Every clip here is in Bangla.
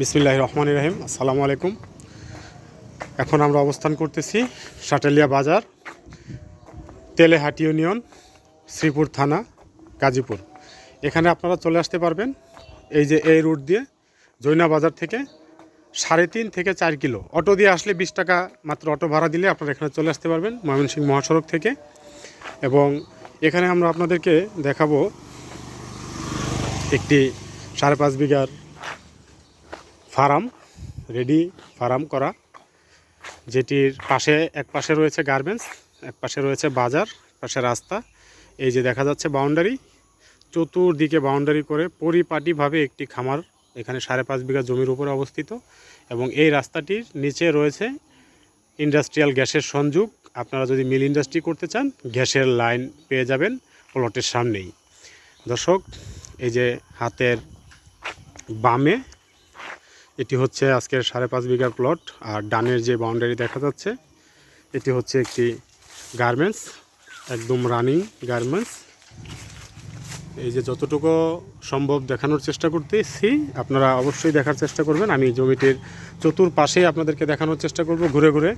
বিসমিল্লাহ রহমান রাহিম, আসসালামু আলাইকুম। এখন আমরা অবস্থান করতেছি সাটালিয়া বাজার, তেলেহাটি ইউনিয়ন, শ্রীপুর থানা, গাজীপুর। এখানে আপনারা চলে আসতে পারবেন এই যে এই রুট দিয়ে জৈনা বাজার থেকে সাড়ে তিন থেকে চার কিলো। অটো দিয়ে আসলে বিশ টাকা মাত্র অটো ভাড়া দিলে আপনারা এখানে চলে আসতে পারবেন ময়মনসিংহ মহাসড়ক থেকে। এবং এখানে আমরা আপনাদেরকে দেখাবো একটি সাড়ে পাঁচ বিঘার ফার্ম, রেডি ফার্ম করা। যেটির পাশে, এক পাশে রয়েছে গার্মেন্টস, এক পাশে রয়েছে বাজার পাশে রাস্তা। এই যে দেখা যাচ্ছে বাউন্ডারি, চতুর্দিকে বাউন্ডারি করে পরিপাটিভাবে একটি খামার এখানে সাড়ে পাঁচ বিঘা জমির উপরে অবস্থিত এবং এই রাস্তাটির নিচে রয়েছে ইন্ডাস্ট্রিয়াল গ্যাসের সংযোগ। আপনারা যদি মিল ইন্ডাস্ট্রি করতে চান, গ্যাসের লাইন পেয়ে যাবেন প্লটের সামনেই। দর্শক, এই যে হাতের বামে এটি হচ্ছে আজকের সাড়ে পাঁচ বিঘার প্লট আর ডানের যে বাউন্ডারি দেখা যাচ্ছে, এটি হচ্ছে একটি গার্মেন্টস একদম রানিং গার্মেন্টস এই যে যতটুকু সম্ভব দেখানোর চেষ্টা করতেছি, আপনারা অবশ্যই দেখার চেষ্টা করবেন। আমি জমিটির চতুর্পাশেই আপনাদেরকে দেখানোর চেষ্টা করব ঘুরে ঘুরে।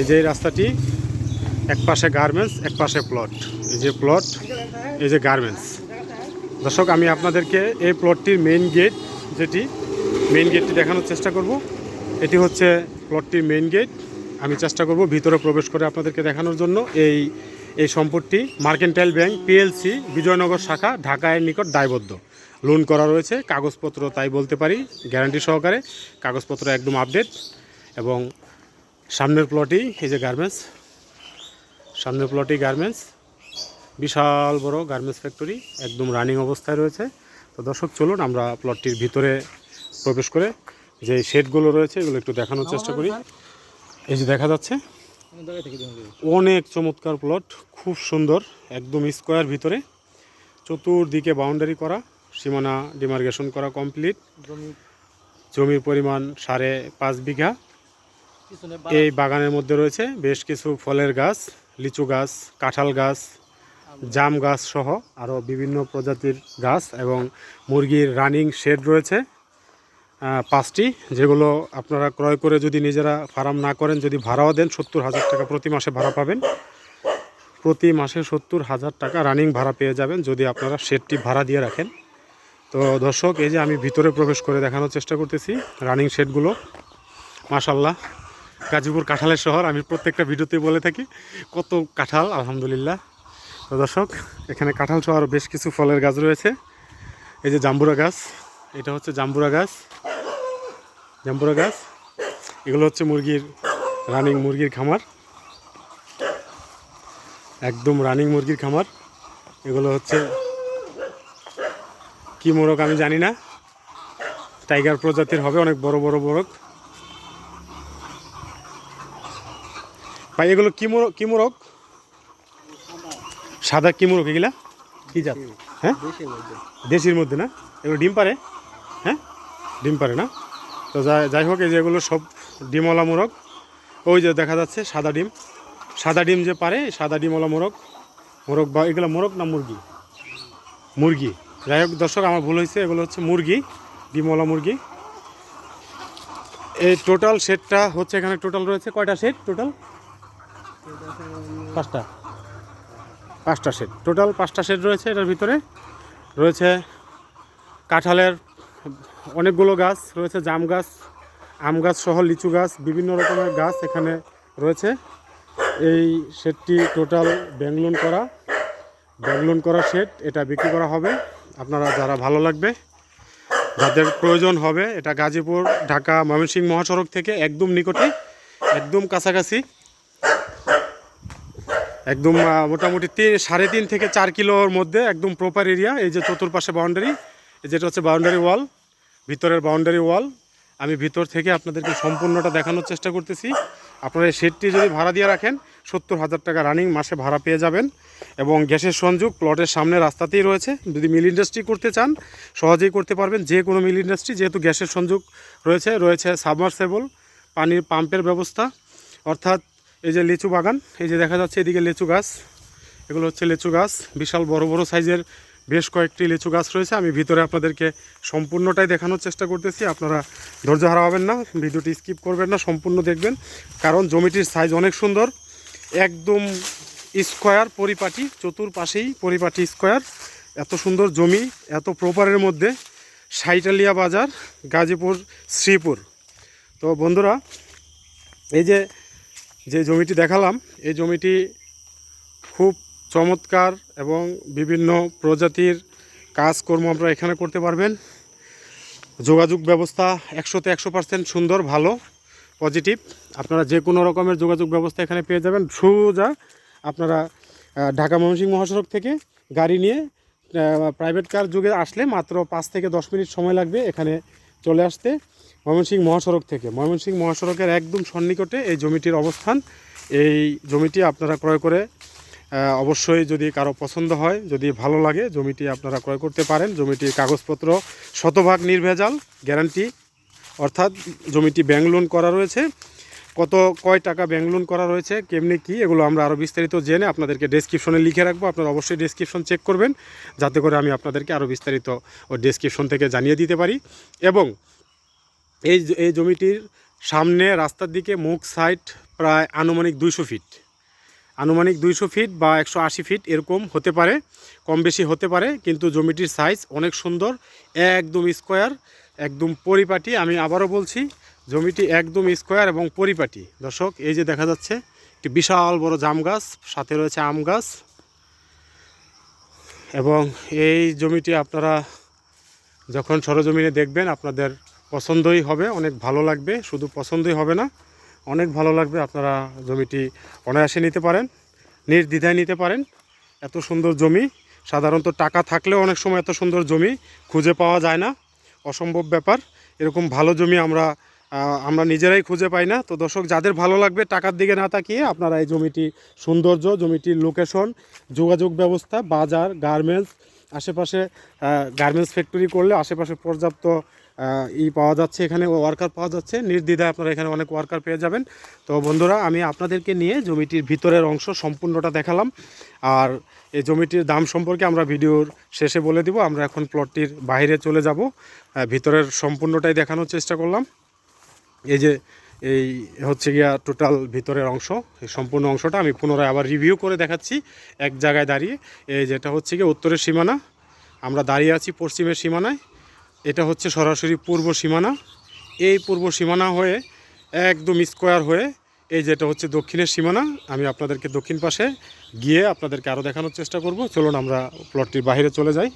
এই যে রাস্তাটি এক পাশে গার্মেন্টস এক পাশে প্লট এই যে প্লট এই যে গার্মেন্টস দর্শক, আমি আপনাদেরকে এই প্লটটির মেইন গেট যেটি মেইন গেটটি দেখানোর চেষ্টা করব। এটি হচ্ছে প্লটটির মেইন গেট আমি চেষ্টা করব ভিতরে প্রবেশ করে আপনাদেরকে দেখানোর জন্য। এই এই সম্পদটি মার্কেন্টাইল ব্যাংক পিএলসি বিজয়নগর শাখা ঢাকায় নিকট দায়বদ্ধ। লোন করা রয়েছে, কাগজপত্র তাই বলতে পারি গ্যারান্টি সহকারে কাগজপত্র একদম আপডেট এবং সামনের প্লটই এই যে গার্মেন্টস সামনের প্লটই গার্মেন্টস বিশাল বড় গার্মেন্টস ফ্যাক্টরি একদম রানিং অবস্থায় রয়েছে। তো দর্শক, চলুন আমরা প্লটটির ভিতরে প্রবেশ করে যে শেডগুলো রয়েছে, এগুলো একটু দেখানোর চেষ্টা করি। এই যে দেখা যাচ্ছে, অনেক চমৎকার প্লট খুব সুন্দর, একদম স্কোয়ার ভিতরে। চতুর্দিকে বাউন্ডারি করা, সীমানা ডিমার্গেশন করা কমপ্লিট জমির পরিমাণ সাড়ে পাঁচ বিঘা। এই বাগানের মধ্যে রয়েছে বেশ কিছু ফলের গাছ, লিচু গাছ, কাঁঠাল গাছ জাম গাছ সহ আরও বিভিন্ন প্রজাতির গাছ এবং মুরগির রানিং শেড রয়েছে পাঁচটি, যেগুলো আপনারা ক্রয় করে যদি নিজেরা ফার্ম না করেন, যদি ভাড়াও দেন, সত্তর হাজার টাকা প্রতি মাসে ভাড়া পাবেন। প্রতি মাসে সত্তর হাজার টাকা রানিং ভাড়া পেয়ে যাবেন যদি আপনারা শেডটি ভাড়া দিয়ে রাখেন। তো দর্শক, এই যে আমি ভিতরে প্রবেশ করে দেখানোর চেষ্টা করতেছি রানিং শেডগুলো। মাশাল্লাহ গাজীপুর কাঁঠালের শহর, আমি প্রত্যেকটা ভিডিওতেই বলে থাকি, কত কাঁঠাল, আলহামদুলিল্লাহ। তো দর্শক, এখানে কাঁঠাল সহ আরও বেশ কিছু ফলের গাছ রয়েছে। এই যে জাম্বুরা গাছ, এটা হচ্ছে জাম্বুরা গাছ। জাম্বুরা গাছ, এগুলো হচ্ছে মুরগির রানিং মুরগির খামার। একদম রানিং মুরগির খামার। এগুলো হচ্ছে কি মোরগ আমি জানি না। টাইগার প্রজাতির হবে, অনেক বড় বড় মোরগ। ভাই, এগুলো কি মোরগ কি মোরগ? সাদা কি মোরগ এগুলা? কি জাত? হ্যাঁ? দেশির মধ্যে। না? এগুলো ডিম পারে হ্যাঁ? ডিম পারে না? তো যাই যাই হোক এই যে এগুলো সব ডিমওয়ালা মোরগ। ওই যে দেখা যাচ্ছে সাদা ডিম। সাদা ডিম যে পারে সাদা ডিমওয়ালা মোরগ। মোরগ বা এগুলো মোরগ না মুরগি? মুরগি। যাই হোক দর্শক আমার ভুল হয়েছে। এগুলো হচ্ছে মুরগি ডিমওয়ালা মুরগি। এই টোটাল সেটটা হচ্ছে এখানে টোটাল রয়েছে। কয়টা সেট টোটাল পাঁচটা। পাঁচটা সেট টোটাল পাঁচটা সেট রয়েছে এটার ভিতরে। রয়েছে কাঁঠালের অনেকগুলো গাছ, রয়েছে জাম গাছ, আম গাছ সহ লিচু গাছ, বিভিন্ন রকমের গাছ এখানে রয়েছে। এই শেডটি টোটাল ব্যাংলোন করা। ব্যাংলোন করা শেড এটা বিক্রি করা হবে। আপনারা যারা ভালো লাগবে, যাদের প্রয়োজন হবে, এটা গাজীপুর, ঢাকা, ময়মনসিংহ মহাসড়ক থেকে একদম নিকটে, একদম কাছাকাছি। একদম মোটামুটি তিন, সাড়ে তিন থেকে চার কিলোর মধ্যে একদম প্রপার এরিয়া এই যে চতুর্পাশে বাউন্ডারি যেটা হচ্ছে বাউন্ডারি ওয়াল ভিতরের বাউন্ডারি ওয়াল আমি ভিতর থেকে আপনাদেরকে সম্পূর্ণটা দেখানোর চেষ্টা করতেছি। আপনারা এই শেডটি যদি ভাড়া দিয়ে রাখেন, সত্তর হাজার টাকা রানিং মাসে ভাড়া পেয়ে যাবেন। এবং গ্যাসের সংযোগ প্লটের সামনে রাস্তাতেই রয়েছে। যদি মিল ইন্ডাস্ট্রি করতে চান, সহজেই করতে পারবেন। যে কোনো মিল ইন্ডাস্ট্রি যেহেতু গ্যাসের সংযোগ রয়েছে রয়েছে সাবমার্সেবল পানির পাম্পের ব্যবস্থা। অর্থাৎ এই যে লিচু বাগান, এই যে দেখা যাচ্ছে এদিকে লিচু গাছ। এগুলো হচ্ছে লিচু গাছ। বিশাল বড় বড় সাইজের বেশ কয়েকটি লিচু গাছ রয়েছে। আমি ভিতরে আপনাদেরকে সম্পূর্ণটাই দেখানোর চেষ্টা করতেছি। আপনারা ধৈর্য হারাবেন না, ভিডিওটি স্কিপ করবেন না, সম্পূর্ণ দেখবেন। কারণ জমিটির সাইজ অনেক সুন্দর, একদম স্কোয়ার পরিপাটি, চতুর্পাশেই পরিপাটি স্কোয়ার। এত সুন্দর জমি, এত প্রপারের মধ্যে সাইটালিয়া বাজার, গাজীপুর, শ্রীপুর। তো বন্ধুরা, এই যে যে জমিটি দেখালাম, এই জমিটি খুব চমৎকার এবং বিভিন্ন প্রজাতির কাজকর্ম আপনারা এখানে করতে পারবেন। যোগাযোগ ব্যবস্থা একশোতে একশো পার্সেন্ট সুন্দর, ভালো পজিটিভ আপনারা যে কোনো রকমের যোগাযোগ ব্যবস্থা এখানে পেয়ে যাবেন। সোজা আপনারা ঢাকা ময়মনসিংহ মহাসড়ক থেকে গাড়ি নিয়ে প্রাইভেট কার যুগে আসলে মাত্র পাঁচ থেকে দশ মিনিট সময় লাগবে এখানে চলে আসতে। ময়মনসিংহ মহাসড়ক থেকে। ময়মনসিংহ মহাসড়কের একদম সন্নিকটে এই জমিটির অবস্থান। এই জমিটি আপনারা ক্রয় করে অবশ্যই যদি কারও পছন্দ হয়, যদি ভালো লাগে, জমিটি আপনারা ক্রয় করতে পারেন। জমিটির কাগজপত্র শতভাগ নির্ভেজাল, গ্যারান্টি। অর্থাৎ জমিটি ব্যাংক লোন করা রয়েছে। কত, কয় টাকা ব্যাংক লোন করা রয়েছে, কেমনি কি, এগুলো আমরা আরও বিস্তারিত জেনে আপনাদেরকে ডেসক্রিপশনে লিখে রাখব। আপনারা অবশ্যই ডেসক্রিপশন চেক করবেন, যাতে করে আমি আপনাদেরকে আরও বিস্তারিত ও ডেসক্রিপশন থেকে জানিয়ে দিতে পারি। এবং এই এই জমিটির সামনে রাস্তার দিকে মুখ সাইড প্রায় আনুমানিক দুইশো ফিট। আনুমানিক দুইশো ফিট বা একশো আশি ফিট এরকম হতে পারে, কম বেশি হতে পারে, কিন্তু জমিটির সাইজ অনেক সুন্দর, একদম স্কোয়ার, একদম পরিপাটি। আমি আবারও বলছি, জমিটি একদম স্কোয়ার এবং পরিপাটি। দর্শক, এই যে দেখা যাচ্ছে, একটি বিশাল বড় জাম গাছ, সাথে রয়েছে আম গাছ। এবং এই জমিটি আপনারা যখন সরজমিনে দেখবেন, আপনাদের পছন্দই হবে, অনেক ভালো লাগবে, শুধু পছন্দই হবে না, অনেক ভালো লাগবে আপনারা জমিটি অনায়াসে নিতে পারেন, নির্দ্বিধায় নিতে পারেন। এত সুন্দর জমি, সাধারণত টাকা থাকলেও অনেক সময় এত সুন্দর জমি খুঁজে পাওয়া যায় না, অসম্ভব ব্যাপার। এরকম ভালো জমি আমরা আমরা নিজেরাই খুঁজে পাই না। তো দর্শক, যাদের ভালো লাগবে টাকার দিকে না তাকিয়ে আপনারা এই জমিটি সৌন্দর্য, জমিটির লোকেশন যোগাযোগ ব্যবস্থা, বাজার গার্মেন্টস আশেপাশে গার্মেন্টস ফ্যাক্টরি করলে আশেপাশে পর্যাপ্ত ই পাওয়া যাচ্ছে এখানে ওয়ার্কার পাওয়া যাচ্ছে। নির্দ্বিধায় আপনারা এখানে অনেক ওয়ার্কার পেয়ে যাবেন। তো বন্ধুরা, আমি আপনাদেরকে নিয়ে জমিটির ভিতরের অংশ সম্পূর্ণটা দেখালাম। আর এই জমিটির দাম সম্পর্কে আমরা ভিডিওর শেষে বলে দিব। আমরা এখন প্লটটির বাইরে চলে যাব। ভিতরের সম্পূর্ণটাই দেখানোর চেষ্টা করলাম। এই যে, এই হচ্ছে গিয়া টোটাল ভিতরের অংশ। এই সম্পূর্ণ অংশটা আমি পুনরায় আবার রিভিউ করে দেখাচ্ছি এক জায়গায় দাঁড়িয়ে। এই যেটা হচ্ছে গিয়ে উত্তরের সীমানা। আমরা দাঁড়িয়ে আছি পশ্চিমের সীমানায়। এটা হচ্ছে সরাসরি পূর্ব সীমানা। এই পূর্ব সীমানা হয়ে একদম স্কোয়ার হয়ে এই যেটা হচ্ছে দক্ষিণের সীমানা, আমি আপনাদেরকে দক্ষিণ পাশে গিয়ে আপনাদেরকে আরও দেখানোর চেষ্টা করব। চলুন আমরা প্লটটির বাইরে চলে যাই।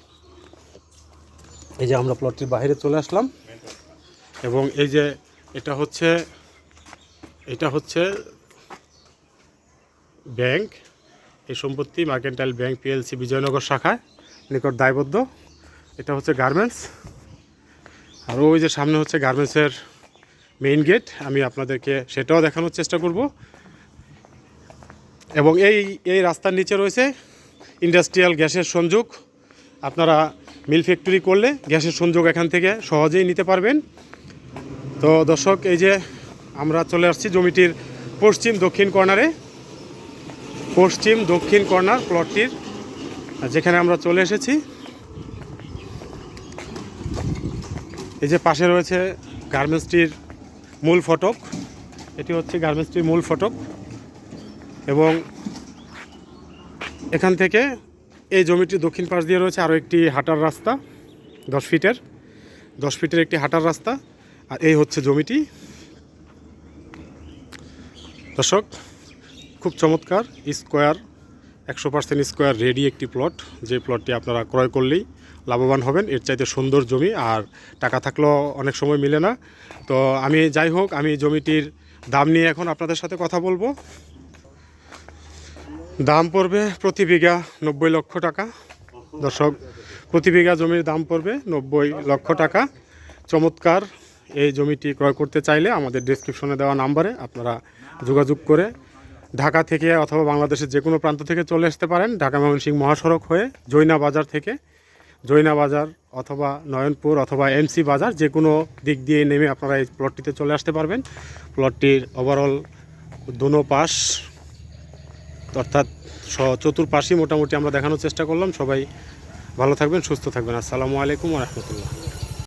এই যে আমরা প্লটটির বাইরে চলে আসলাম এবং এই যে এটা হচ্ছে এটা হচ্ছে ব্যাংক। এই সম্পত্তি মার্কেন্টাইল ব্যাংক পিএলসি বিজয়নগর শাখায় নিকট দায়বদ্ধ। এটা হচ্ছে গার্মেন্টস। আর ওই যে সামনে হচ্ছে গার্মেন্টসের মেইন গেট, আমি আপনাদেরকে সেটাও দেখানোর চেষ্টা করব। এবং এই এই রাস্তার নিচে রয়েছে ইন্ডাস্ট্রিয়াল গ্যাসের সংযোগ। আপনারা মিল ফ্যাক্টরি করলে গ্যাসের সংযোগ এখান থেকে সহজেই নিতে পারবেন। তো দর্শক, এই যে আমরা চলে আসছি জমিটির পশ্চিম দক্ষিণ কর্নারে পশ্চিম দক্ষিণ কর্নার প্লটটির যেখানে আমরা চলে এসেছি। এই যে পাশে রয়েছে গার্মেন্টসটির মূল ফটক, এটি হচ্ছে গার্মেন্টসটির মূল ফটক এবং এখান থেকে এই জমিটির দক্ষিণ পাশ দিয়ে রয়েছে আরও একটি হাঁটার রাস্তা, দশ ফিটের দশ ফিটের একটি হাঁটার রাস্তা আর এই হচ্ছে জমিটি। দর্শক, খুব চমৎকার, স্কোয়ার, একশো পার্সেন্ট স্কোয়ার রেডি একটি প্লট, যে প্লটটি আপনারা ক্রয় করলেই লাভবান হবেন, এর চাইতে সুন্দর জমি, আর টাকা থাকলেও অনেক সময় মিলে না। তো আমি যাই হোক, আমি জমিটির দাম নিয়ে এখন আপনাদের সাথে কথা বলব। দাম পড়বে প্রতি বিঘা নব্বই লক্ষ টাকা। দর্শক, প্রতি বিঘা জমির দাম পড়বে নব্বই লক্ষ টাকা। চমৎকার এই জমিটি ক্রয় করতে চাইলে আমাদের ডিসক্রিপশনে দেওয়া নাম্বারে আপনারা যোগাযোগ করে ঢাকা থেকে অথবা বাংলাদেশের যে কোনো প্রান্ত থেকে চলে আসতে পারেন। ঢাকা ময়মনসিংহ মহাসড়ক হয়ে জৈনা বাজার থেকে জৈনা বাজার অথবা নয়নপুর অথবা এমসি বাজার, যে কোনো দিক দিয়ে নেমে আপনারা এই প্লটটিতে চলে আসতে পারবেন। প্লটটির ওভারঅল দুনো পাশ, অর্থাৎ চতুর্পাশই মোটামুটি আমরা দেখানোর চেষ্টা করলাম। সবাই ভালো থাকবেন, সুস্থ থাকবেন। আসসালামু আলাইকুম রহমতুল্লাহ।